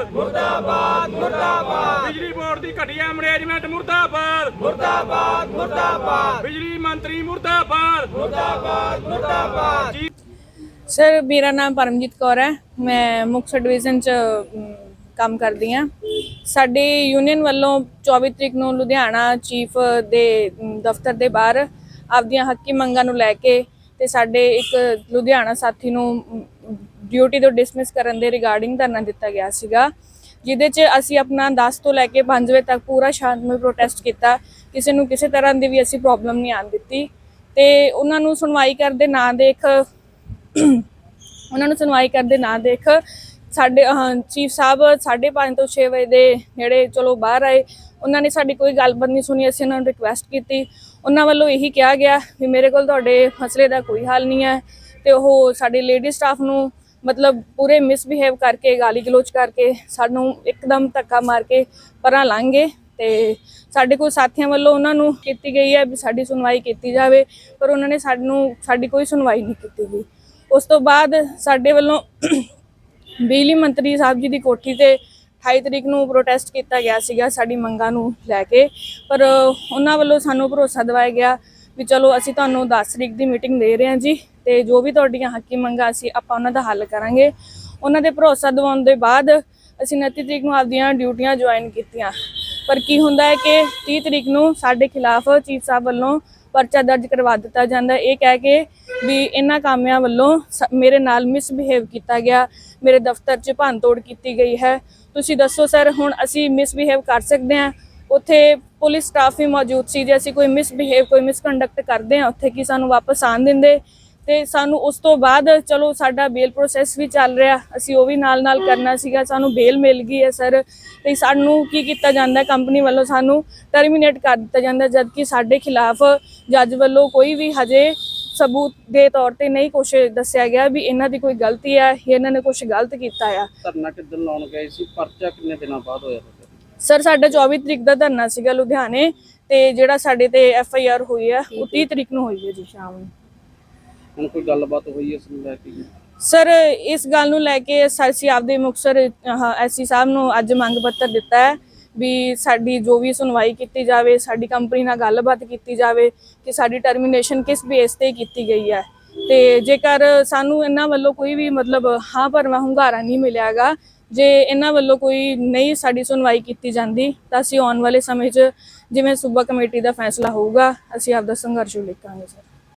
ਮੁਰਦਾਬਾਦ ਮੁਰਦਾਬਾਦ। ਮੁਰਦਾਬਾਦ ਬਿਜਲੀ ਬੋਰਡ ਦੀ ਘਟੀਆ ਮੈਨੇਜਮੈਂਟ ਮੁਰਦਾਬਾਦ। ਮੁਰਦਾਬਾਦ ਮੁਰਦਾਬਾਦ। ਬਿਜਲੀ ਮੰਤਰੀ ਮੁਰਦਾਬਾਦ। ਮੁਰਦਾਬਾਦ ਮੁਰਦਾਬਾਦ। ਸਰ ਮੇਰਾ ਨਾਮ ਪਰਮਜੀਤ ਕੌਰ ਹੈ। ਮੈਂ ਮੁਕਤਸਰ ਡਿਵੀਜ਼ਨ ਚ ਅਮ, ਕੰਮ ਕਰਦੀ ਹਾਂ। ਸਾਡੀ ਯੂਨੀਅਨ ਵੱਲੋਂ 24 ਤਰੀਕ ਨੂੰ ਲੁਧਿਆਣਾ ਚੀਫ ਦੇ ਅਮ, ਦਫ਼ਤਰ ਦੇ ਬਾਹਰ ਆਪਦੀਆਂ ਹੱਕੀ ਮੰਗਾਂ ਨੂੰ ਲੈ ਕੇ ਤੇ ਸਾਡੇ ਇੱਕ ਲੁਧਿਆਣਾ ਸਾਥੀ ਨੂੰ ਡਿਊਟੀ ਤੋਂ ਡਿਸਮਿਸ ਕਰਨ ਦੇ ਰਿਗਾਰਡਿੰਗ ਧਰਨਾ ਦਿੱਤਾ ਗਿਆ ਸੀਗਾ, ਜਿਹਦੇ 'ਚ ਅਸੀਂ ਆਪਣਾ 10 ਤੋਂ ਲੈ ਕੇ 5 ਵਜੇ ਤੱਕ ਪੂਰਾ ਸ਼ਾਂਤਮਈ ਪ੍ਰੋਟੈਸਟ ਕੀਤਾ। ਕਿਸੇ ਨੂੰ ਕਿਸੇ ਤਰ੍ਹਾਂ ਦੀ ਵੀ ਅਸੀਂ ਪ੍ਰੋਬਲਮ ਨਹੀਂ ਆਉਣ ਦਿੱਤੀ। ਤੇ ਉਹਨਾਂ ਨੂੰ ਸੁਣਵਾਈ ਕਰਦੇ ਨਾ ਦੇਖ, ਉਹਨਾਂ ਨੂੰ ਸੁਣਵਾਈ ਕਰਦੇ ਨਾ ਦੇਖ, ਸਾਡੇ ਚੀਫ ਸਾਹਿਬ 5:30 ਤੋਂ 6 ਵਜੇ ਦੇ ਨੇੜੇ ਚਲੋ ਬਾਹਰ ਆਏ। ਉਹਨਾਂ ਨੇ ਸਾਡੀ ਕੋਈ ਗੱਲਬਾਤ ਨਹੀਂ ਸੁਣੀ, ਅਸੀਂ ਉਹਨਾਂ ਨੂੰ ਰਿਕੁਐਸਟ ਕੀਤੀ। ਉਹਨਾਂ ਵੱਲੋਂ ਇਹੀ ਕਿਹਾ ਗਿਆ ਵੀ ਮੇਰੇ ਕੋਲ ਤੁਹਾਡੇ ਮਸਲੇ ਦਾ ਕੋਈ ਹੱਲ ਨਹੀਂ ਹੈ ਤੇ ਉਹ ਸਾਡੇ ਲੇਡੀ ਸਟਾਫ ਨੂੰ ਮਤਲਬ ਪੂਰੇ ਮਿਸਬਿਹੇਵ ਕਰਕੇ ਗਾਲੀ ਗਲੋਚ ਕਰਕੇ, ਸਾਨੂੰ ਇੱਕਦਮ ਧੱਕਾ ਮਾਰ ਕੇ ਪਰਾਂ ਲੰਘੇ ਤੇ ਸਾਡੇ ਕੋਲ ਸਾਥੀਆਂ ਵੱਲੋਂ ਉਹਨਾਂ ਨੂੰ ਕੀਤੀ ਗਈ ਹੈ ਵੀ ਸਾਡੀ ਸੁਣਵਾਈ ਕੀਤੀ ਜਾਵੇ, ਪਰ ਉਹਨਾਂ ਨੇ ਸਾਨੂੰ, ਸਾਡੀ ਕੋਈ ਸੁਣਵਾਈ ਨਹੀਂ ਕੀਤੀ ਗਈ। ਉਸ ਤੋਂ ਬਾਅਦ ਸਾਡੇ ਵੱਲੋਂ ਬਿਜਲੀ ਮੰਤਰੀ ਸਾਹਿਬ ਜੀ ਦੀ ਕੋਠੀ ਤੇ 28 ਤਰੀਕ ਨੂੰ ਪ੍ਰੋਟੈਸਟ ਕੀਤਾ ਗਿਆ ਸੀਗਾ ਸਾਡੀ ਮੰਗਾਂ ਨੂੰ ਲੈ ਕੇ, ਪਰ ਉਹਨਾਂ ਵੱਲੋਂ ਸਾਨੂੰ ਭਰੋਸਾ ਦਿਵਾਇਆ ਗਿਆ ਵੀ ਚਲੋ ਅਸੀਂ ਤੁਹਾਨੂੰ 10 ਤਰੀਕ ਦੀ ਮੀਟਿੰਗ ਦੇ ਰਹੇ ਹਾਂ ਜੀ ਤੇ ਜੋ ਵੀ ਤੁਹਾਡੀਆਂ ਹੱਕੀ ਮੰਗਾਂ ਅਸੀਂ ਆਪਾਂ ਉਹਨਾਂ ਦਾ ਹੱਲ ਕਰਾਂਗੇ। ਉਹਨਾਂ ਦੇ ਭਰੋਸਾ ਦਿਵਾਉਣ ਦੇ ਬਾਅਦ ਅਸੀਂ 29 ਤਰੀਕ ਨੂੰ ਆਪਦੀਆਂ ਡਿਊਟੀਆਂ ਜੁਆਇਨ ਕੀਤੀਆਂ। ਪਰ ਕੀ ਹੁੰਦਾ ਹੈ ਕਿ 30 ਤਰੀਕ ਨੂੰ ਸਾਡੇ ਖਿਲਾਫ ਚੀਫ ਸਾਹਿਬ ਵੱਲੋਂ ਪਰਚਾ ਦਰਜ ਕਰਵਾ ਦਿੱਤਾ ਜਾਂਦਾ ਇਹ ਕਹਿ ਕੇ ਵੀ ਇਹਨਾਂ ਕਾਮਿਆਂ ਵੱਲੋਂ ਸ- ਮੇਰੇ ਨਾਲ ਮਿਸਬਿਹੇਵ ਕੀਤਾ ਗਿਆ। ਮੇਰੇ ਦਫ਼ਤਰ 'ਚ ਭੰਨਤੋੜ ਕੀਤੀ ਗਈ ਹੈ। ਤੁਸੀਂ ਦੱਸੋ ਸਰ, ਹੁਣ ਅਸੀਂ ਮਿਸਬਿਹੇਵ ਕਰ ਸਕਦੇ ਹਾਂ? ਉੱਥੇ ਪੁਲਿਸ ਸਟਾਫ ਵੀ ਮੌਜੂਦ ਸੀ ਜੇ ਅਸੀਂ ਕੋਈ ਮਿਸਬਿਹੇਵ ਕੋਈ ਮਿਸਕੰਡਕਟ ਕਰਦੇ ਹਾਂ, ਉੱਥੇ ਕੀ ਸਾਨੂੰ ਵਾਪਸ ਆਣ ਦਿੰਦੇ? ਤੇ ਸਾਨੂੰ ਉਸ ਤੋਂ ਬਾਅਦ ਚਲੋ ਸਾਡਾ ਬੇਲ ਪ੍ਰੋਸੈਸ ਵੀ ਚੱਲ ਰਿਹਾ, ਅਸੀਂ ਉਹ ਵੀ ਨਾਲ ਨਾਲ ਕਰਨਾ ਸੀਗਾ, ਸਾਨੂੰ ਬੇਲ ਮਿਲ ਗਈ ਹੈ ਸਰ। ਤੇ ਸਾਨੂੰ ਕੀ ਕੀਤਾ ਜਾਂਦਾ ਕੰਪਨੀ ਵੱਲੋਂ ਸਾਨੂੰ ਟਰਮੀਨੇਟ ਕਰ ਦਿੱਤਾ ਜਾਂਦਾ, ਜਦਕਿ ਸਾਡੇ ਖਿਲਾਫ ਜੱਜ ਵੱਲੋਂ ਕੋਈ ਵੀ ਹਜੇ ਸਬੂਤ ਦੇ ਤੌਰ ਤੇ ਨਹੀਂ ਕੁਝ ਦੱਸਿਆ ਗਿਆ ਵੀ ਇਹਨਾਂ ਦੀ ਕੋਈ ਗਲਤੀ ਹੈ ਜਾਂ ਇਹਨਾਂ ਨੇ ਕੁਝ ਗਲਤ ਕੀਤਾ ਆ। ਧਰਨਾ ਕਿੱਦਣ ਲਾਉਣ ਗਏ ਸੀ? ਪਰਚਾ ਕਿੰਨੇ ਦਿਨਾਂ ਬਾਅਦ ਹੋਇਆ? ਸਰ ਸਾਡਾ 24 ਤਰੀਕ ਦਾ ਧਰਨਾ ਸੀਗਾ ਲੁਧਿਆਣੇ ਤੇ ਜਿਹੜਾ ਸਾਡੇ ਤੇ ਐਫ ਆਈ ਆਰ ਹੋਈ ਹੈ ਉਹ 30 ਤਰੀਕ ਨੂੰ ਹੋਈ ਹੈ ਜੀ ਸ਼ਾਮ ਨੂੰ। ਹੁਣ ਕੋਈ ਗੱਲਬਾਤ ਹੋਈ ਇਸ ਨੂੰ ਲੈ ਕੇ ਜੀ? ਸਰ ਇਸ ਗੱਲ ਨੂੰ ਲੈ ਕੇ ਅਸੀਂ ਆਪਦੇ ਮੁਕਸਰ ਐਸਸੀ ਸਾਹਿਬ ਨੂੰ ਅੱਜ ਮੰਗ ਪੱਤਰ ਦਿੱਤਾ ਹੈ ਵੀ ਸਾਡੀ ਜੋ ਵੀ ਸੁਣਵਾਈ ਕੀਤੀ ਜਾਵੇ ਸਾਡੀ ਕੰਪਨੀ ਨਾਲ ਗੱਲਬਾਤ ਕੀਤੀ ਜਾਵੇ ਕਿ ਸਾਡੀ ਟਰਮੀਨੇਸ਼ਨ ਕਿਸ ਬੇਸ ਤੇ ਕੀਤੀ ਗਈ ਹੈ। ਤੇ ਜੇਕਰ ਸਾਨੂੰ ਇਹਨਾਂ ਵੱਲੋਂ ਕੋਈ ਵੀ ਮਤਲਬ ਹਾਂ ਭਰਵਾਂ ਹੁੰਗਾਰਾ ਨਹੀਂ ਮਿਲਿਆਗਾ, ਜੇ ਇਹਨਾਂ ਵੱਲੋਂ ਕੋਈ ਨਹੀਂ ਸਾਡੀ ਸੁਣਵਾਈ ਕੀਤੀ ਜਾਂਦੀ, ਤਾਂ ਅਸੀਂ ਆਉਣ ਵਾਲੇ ਸਮੇਂ 'ਚ ਜਿਵੇਂ ਸੂਬਾ ਕਮੇਟੀ ਦਾ ਫੈਸਲਾ ਹੋਊਗਾ, ਅਸੀਂ ਆਪਦਾ ਸੰਘਰਸ਼ ਉਲੀਕਾਂਗੇ, ਸਰ।